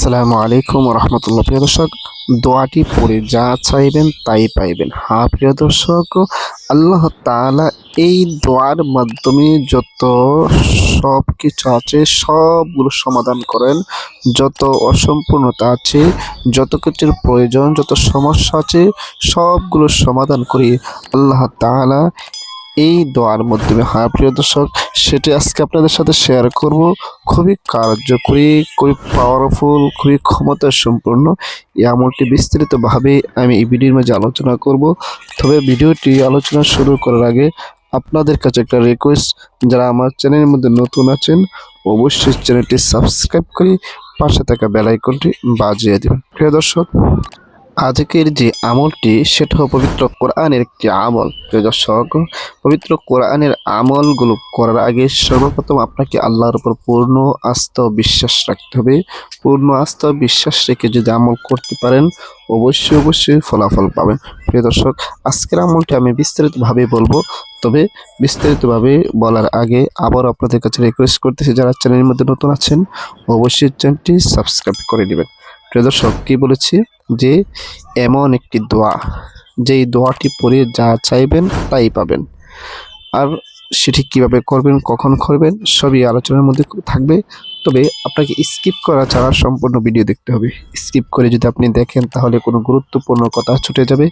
আসসালামু আলাইকুম রহমতুল্লাহ। প্রিয় দর্শক, দোয়াটি পড়ে যা চাইবেন তাই পাইবেন। হ্যাঁ প্রিয় দর্শক, আল্লাহ তাআলা এই দোয়ার মাধ্যমে যত সব কিছু আছে, সবগুলো সমাধান করেন। যত অসম্পূর্ণতা আছে, যত কিছুর প্রয়োজন, যত সমস্যা আছে, সবগুলো সমাধান করি। আল্লাহ তাআলা এই দোয়ার মাধ্যমে। হ্যাঁ প্রিয় দর্শক, সেটি আজকে আপনাদের সাথে শেয়ার করব। খুবই কার্যকরী, খুবই পাওয়ারফুল খুবই ক্ষমতা সম্পূর্ণ এই আমলটি আমি এই ভিডিওর মাঝে আলোচনা করব। তবে ভিডিওটি আলোচনা শুরু করার আগে আপনাদের কাছে একটা রিকোয়েস্ট যারা আমার চ্যানেলের মধ্যে নতুন আছেন, অবশ্যই চ্যানেলটি সাবস্ক্রাইব করে পাশে থাকা বেল আইকনটি বাজিয়ে দেবেন। প্রিয় দর্শক আজকের যে আমলটি, সেটা পবিত্র কোরআনের একটি আমল। প্রিয় দর্শক, পবিত্র কোরআনের আমলগুলো করার আগে সর্বপ্রথম আপনাকে আল্লাহর উপর পূর্ণ আস্থা বিশ্বাস রাখতে হবে। পূর্ণ আস্থা বিশ্বাস রেখে যদি আমল করতে পারেন, অবশ্যই অবশ্যই ফলাফল পাবেন। প্রিয় দর্শক, আজকের আমলটি আমি বিস্তারিতভাবে বলব। তবে বিস্তারিতভাবে বলার আগে আবার আপনাদের কাছে রিকোয়েস্ট করতেছি, যারা চ্যানেলের মধ্যে নতুন আছেন, অবশ্যই চ্যানেলটি সাবস্ক্রাইব করে নেবেন প্রিয় দর্শক, কী বলেছি? যে এমন একটি দোয়া, যেই দোয়াটি পড়ে যা চাইবেন তাই পাবেন। আর সেটি কীভাবে করবেন, কখন করবেন, সবই আলোচনার মধ্যে থাকবে। তবে আপনাকে স্কিপ করা ছাড়া সম্পূর্ণ ভিডিও দেখতে হবে। স্কিপ করে যদি আপনি দেখেন, তাহলে কোনো গুরুত্বপূর্ণ কথা ছুটে যাবে।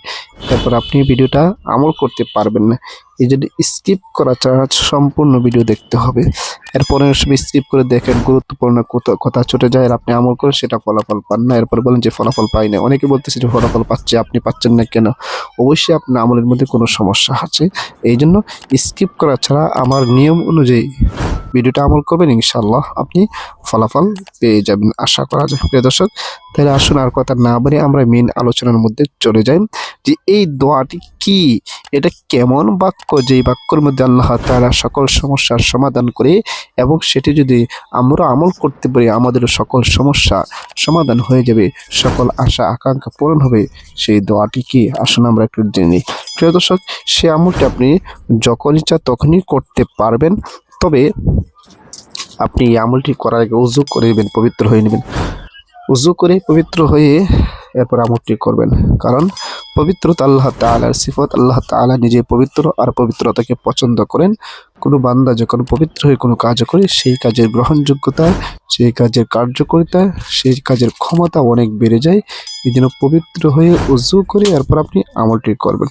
তারপর আপনি ভিডিওটা আমল করতে পারবেন না। এই জন্য স্কিপ করা ছাড়া সম্পূর্ণ ভিডিও দেখতে হবে। এরপরে সময় স্কিপ করে দেখেন, গুরুত্বপূর্ণ কোথা- কথা ছুটে যায়, আর আপনি আমল করে সেটা ফলাফল পান না। এরপর বলেন যে ফলাফল পাই না অনেকে বলতেছে যে ফলাফল পাচ্ছে, আপনি পাচ্ছেন না কেন? অবশ্যই আপনার আমলের মধ্যে কোনো সমস্যা আছে। এই জন্য স্কিপ করা ছাড়া আমার নিয়ম অনুযায়ী ভিডিওটা আমল করবেন ইনশাল্লাহ আপনি ফলাফল পেয়ে যাবেন, আশা করা যায়। প্রিয় দর্শক, তাহলে আসুন আর কথা না বলে আমরা মেন আলোচনার মধ্যে চলে যাই যে এই দোয়াটি কি, এটা কেমন বাক্য? যেই বাক্যর মধ্যে আল্লাহ তারা সকল সমস্যার সমাধান করে এবং সেটি যদি আমরা আমল করতে পারি, আমাদের সকল সমস্যা সমাধান হয়ে যাবে, সকল আশা, আকাঙ্ক্ষা পূরণ হবে, সেই দোয়াটি কি? আসুন আমরা একটু জেনে। প্রিয় দর্শক, সে আমলটি আপনি যখন ইচ্ছা তখনই করতে পারবেন। তবে আপনি এই আমলটি করার আগে উজু করে নেবেন, পবিত্র হয়ে নেবেন। উজু করে পবিত্র হয়ে এরপর আমলটি করবেন। কারণ পবিত্রতা আল্লাহ তাআলার সিফত, আল্লাহ তাআলা নিজে পবিত্র আর পবিত্রতাকে পছন্দ করেন। কোনো বান্দা যখন পবিত্র হয়ে কোনো কাজ করে, সেই কাজের গ্রহণযোগ্যতা, সেই কাজের কার্যকারিতা, সেই কাজের ক্ষমতা অনেক বেড়ে যায়। এই জন্য পবিত্র হয়ে উজু করে এরপর আপনি আমলটি করবেন।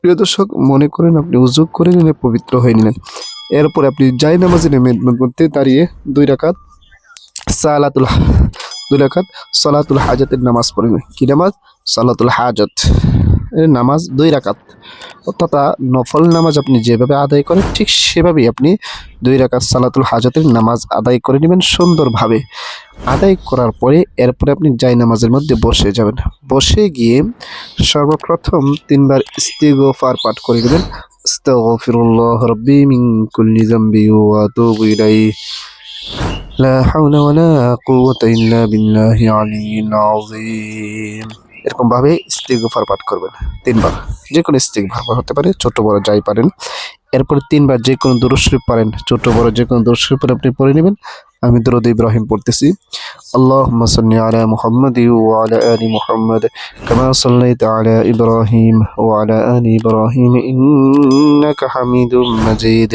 প্রিয় দর্শক, মনে করেন আপনি উজু করে নিলে পবিত্র হয়ে নিলেন। এরপরে আপনি যাই নামাজে নেমেন মধ্যে দাঁড়িয়ে দুই রাকাত সালাতুল দুই রাকাত সালাতুল হাজাতের নামাজ পড়েন। কি নামাজ? সালাতুল হাজত। নামাজ দুই রাকাত। অর্থাৎ নফল নামাজ আপনি যেভাবে আদায় করেন, ঠিক সেভাবেই আপনি দুই রাকাত সালাতুল হাজতের নামাজ আদায় করে নেবেন সুন্দরভাবে। আদায় করার পরে এরপরে আপনি যাই নামাজের মধ্যে বসে যাবেন। বসে গিয়ে সর্বপ্রথম তিনবার ইস্তিগফার পাঠ করে দেবেন আস্তাগফিরুল্লাহ রাব্বি মিন কুল্লি যামবি ওয়া আতুবু ইলাইহি লা হাওলা ওয়ালা কুওয়াতা ইল্লা বিল্লাহি আলিয়্যিল আযীম এরকম ভাবে ইস্তিগফার পাঠ করবেন। তিনবার। যে কোনো ইস্তিগফার হতে পারে, ছোট বড় যাই পারেন। এরপর তিনবার যে কোনো দুরূদ শরীফ পারেন, ছোট বড় যে কোনো দুরূদ শরীফ আপনি পড়ে নেবেন। আমি দরুদ ইব্রাহিম পড়তেছি আল্লাহুম্মা সাল্লি আলা মুহাম্মাদ ওয়া আলা আলি মুহাম্মাদ كما صليت على إبراهيم وعلى آل إبراهيم إنك حميد مجيد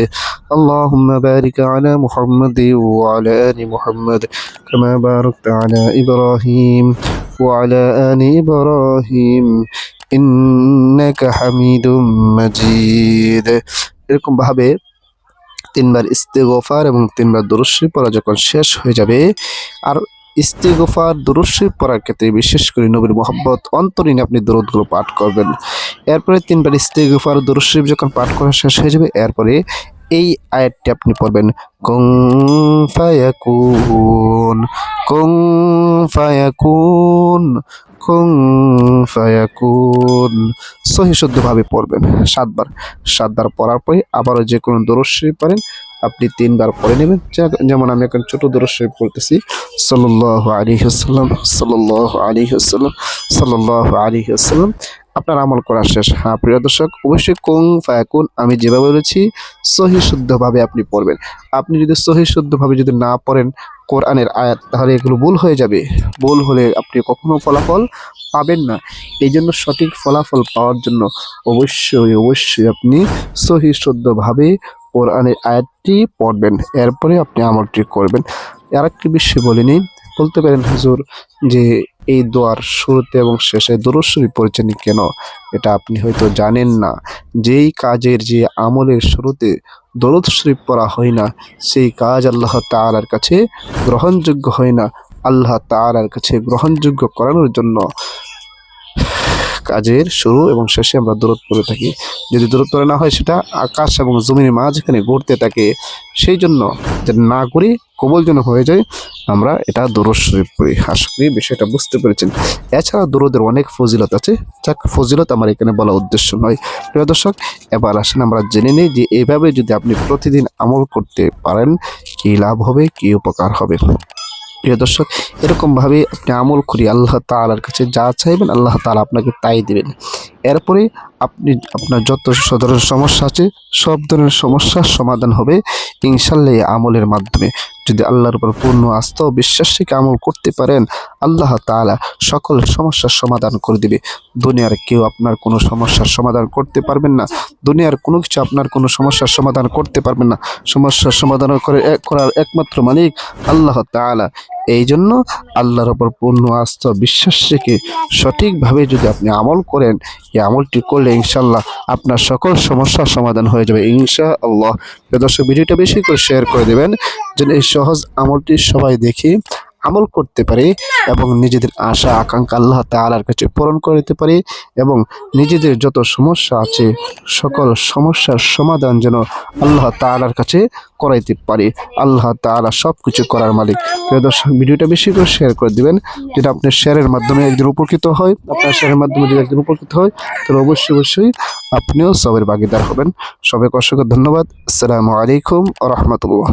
اللهم بارك على محمد وعلى آل محمد كما باركت على إبراهيم وعلى آل إبراهيم إنك حميد مجيد এরকম ভাবে তিনবার ইস্তেগফার এবং তিনবার দুরুশ্রী পড়া যখন শেষ হয়ে যাবে, আর ইস্তেগফার দুরুশ্রী পড়ার ক্ষেত্রে বিশেষ করে নবীর মোহাম্মত অন্তরীণ আপনি দরদগুলো পাঠ করবেন। এরপরে তিনবার ইস্তেগফার দুরুশ্রী যখন পাঠ করা শেষ হয়ে যাবে, এরপরে এই আয়াতটি আপনি পড়বেন কুং ফায়াকুন কুং ফায়াকুন কুং ফায়াকুন। সহি শুদ্ধভাবে পড়বেন সাতবার। সাতবার পড়ার পরে আবারও যে কোনো দরস্বী পারেন আপনি তিনবার পড়ে নেবেন। যেমন আমি এখন ছোট দরস্বী পড়তেছি সাল্লাহ আলী হাসাল্লাম সাল্লাহ আলী হাসাল্লাম সাল্লাহ আলী হাসাল্লাম আপনার আমল করা শেষ। হ্যাঁ প্রিয় দর্শক, অবশ্যই কুং ফায়াকুন, আমি যেভাবে বলেছি, সহি শুদ্ধভাবে আপনি পড়বেন। আপনি যদি সহি শুদ্ধভাবে যদি না পড়েন কোরআনের আয়াত, তাহলে এগুলো ভুল হয়ে যাবে। ভুল হলে আপনি কখনো ফলাফল পাবেন না। এই জন্য সঠিক ফলাফল পাওয়ার জন্য অবশ্যই অবশ্যই আপনি সহি শুদ্ধভাবে কোরআনের আয়াতটি পড়বেন। এরপরে আপনি আমলটি করবেন। আর একটি বিষয় বলে নিই। বলতে পারেন হুজুর যে এই দোয়ার শুরুতে এবং শেষে দুরস্বরী পড়েছেন কেন? এটা আপনি হয়তো জানেন না। যেই কাজের যে আমলের শুরুতে দরদ শরীফ পড়া হয় না, সেই কাজ আল্লাহ তালার কাছে গ্রহণযোগ্য হয় না। আল্লাহ তালার কাছে গ্রহণযোগ্য করানোর জন্য কাজের শুরু এবং শেষে আমরা দূরত পড়ে থাকি। যদি দূরত পড়ে না হয়, সেটা আকাশ এবং জমিনের মাঝখানে ঘুরতে থাকে। সেই জন্য না করি কবল যেন হয়ে যায় আমরা এটা দরদ শরীফ পড়ি। আশা করি বিষয়টা বুঝতে পেরেছেন। এছাড়া দরদের অনেক ফজিলত আছে। যাক, ফজিলত আমার এখানে বলা উদ্দেশ্য নয়। প্রিয় দর্শক, এবার আসেন আমরা জেনে নিই যে এইভাবে যদি আপনি প্রতিদিন আমল করতে পারেন, কী লাভ হবে, কী উপকার হবে? প্রিয় দর্শক, এরকমভাবে আপনি আমল করি আল্লাহ তালার কাছে যা চাইবেন, আল্লাহ তাআলা আপনাকে তাই দেবেন। এরপরে আপনি, আপনার যত ধরনের সমস্যা আছে, সব ধরনের সমস্যার সমাধান হবে ইনশাল্লাহ আমলের মাধ্যমে। যদি আল্লাহর উপর পূর্ণ আস্থা ও বিশ্বাস থেকে আমল করতে পারেন, আল্লাহ তাআলা সকল সমস্যার সমাধান করে দিবে। দুনিয়ার কেউ আপনার কোনো সমস্যার সমাধান করতে পারবেন না। দুনিয়ার কোনো কিছু আপনার কোনো সমস্যার সমাধান করতে পারবেন না। সমস্যার সমাধান করে করার একমাত্র মালিক আল্লাহ তাআলা। এই জন্য আল্লাহর ওপর পূর্ণ আস্থা বিশ্বাস রেখে সঠিকভাবে যদি আপনি আমল করেন, এই আমলটি করলে ইনশাল্লাহ আপনার সকল সমস্যার সমাধান হয়ে যাবে। ইনশা আল্লাহ দর্শক, ভিডিওটা বেশি করে শেয়ার করে দেবেন। যেন এই সহজ আমলটি সবাই দেখে আমল করতে পারে এবং নিজেদের আশা, আকাঙ্ক্ষা আল্লাহ তাআলার কাছে পূরণ করে দিতে পারে এবং নিজেদের যত সমস্যা আছে, সকল সমস্যার সমাধান যেন আল্লাহ তাআলার কাছে করাইতে পারে। আল্লাহ তাআলা সব কিছু করার মালিক। দর্শক, ভিডিওটা বেশি করে শেয়ার করে দিবেন। যেটা আপনার শেয়ারের মাধ্যমে একজন উপকৃত হয়, আপনার শেয়ারের মাধ্যমে যদি একজন উপকৃত হয়, তাহলে অবশ্যই অবশ্যই আপনিও সবের ভাগিদার হবেন। সবাইকে অসংখ্য ধন্যবাদ। আসসালামু আলাইকুম রহমতুল্লাহ।